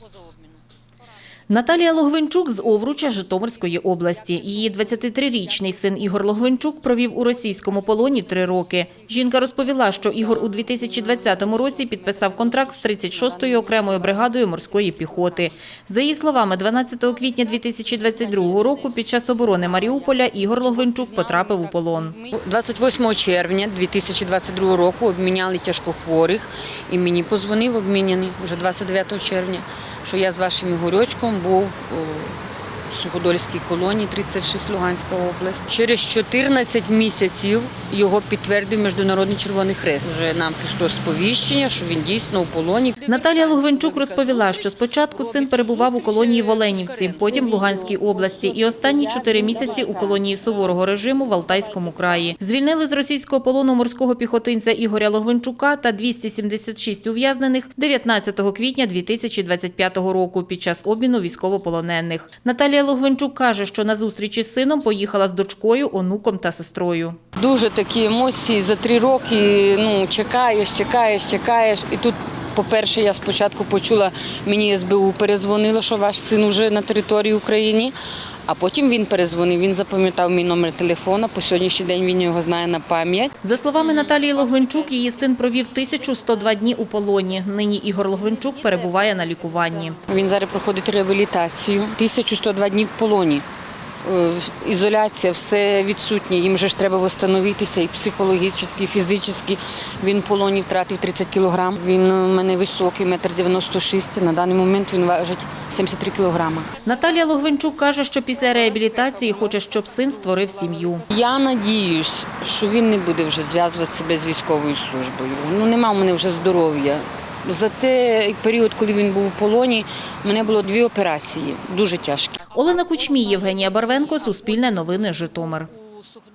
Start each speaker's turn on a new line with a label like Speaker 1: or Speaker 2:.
Speaker 1: поза обміну. Наталія Логвинчук з Овруча Житомирської області. Її 23-річний син Ігор Логвинчук провів у російському полоні три роки. Жінка розповіла, що Ігор у 2020 році підписав контракт з 36-ю окремою бригадою морської піхоти. За її словами, 12 квітня 2022 року під час оборони Маріуполя Ігор Логвинчук потрапив у полон.
Speaker 2: 28 червня 2022 року обміняли тяжкохворих і мені позвонив обміняний вже 29 червня, що я з вашим Ігорьочком був у Суходольській колонії 36 Луганська область. Через 14 місяців його підтвердив Міжнародний Червоний Хрест. Вже нам прийшло сповіщення, що він дійсно у полоні.
Speaker 1: Наталія Логвинчук розповіла, що спочатку син перебував у колонії в Оленівці, потім в Луганській області і останні чотири місяці у колонії суворого режиму в Алтайському краї. Звільнили з російського полону морського піхотинця Ігоря Логвинчука та 276 ув'язнених 19 квітня 2025 року під час обміну військовополонених. Наталія Логвинчук каже, що на зустрічі з сином поїхала з дочкою, онуком та сестрою.
Speaker 2: Дуже такі емоції за три роки. Ну чекаєш, чекаєш, чекаєш. І тут, по-перше, я спочатку почула, мені СБУ перезвонило, що ваш син вже на території України. А потім він перезвонив. Він запам'ятав мій номер телефона. По сьогоднішній день він його знає на пам'ять.
Speaker 1: За словами Наталії Логвинчук, її син провів 1102 дні у полоні. Нині Ігор Логвинчук перебуває на лікуванні.
Speaker 2: Він зараз проходить реабілітацію. 1102 дні в полоні. Е, Ізоляція, все відсутнє. Їм же ж треба встановитися і психологічно, і фізично. Він полоні втратив 30 кілограм. Він у мене високий, метр 96. На даний момент він важить 73 кілограма.
Speaker 1: Наталія Логвинчук каже, що після реабілітації хоче, щоб син створив сім'ю.
Speaker 2: Я надіюсь, що він не буде вже зв'язувати себе з військовою службою. Ну нема в мене вже здоров'я. За той період, коли він був у полоні, у мене було дві операції, дуже тяжкі.
Speaker 1: Олена Кучмій, Євгенія Барвенко, Суспільне новини, Житомир.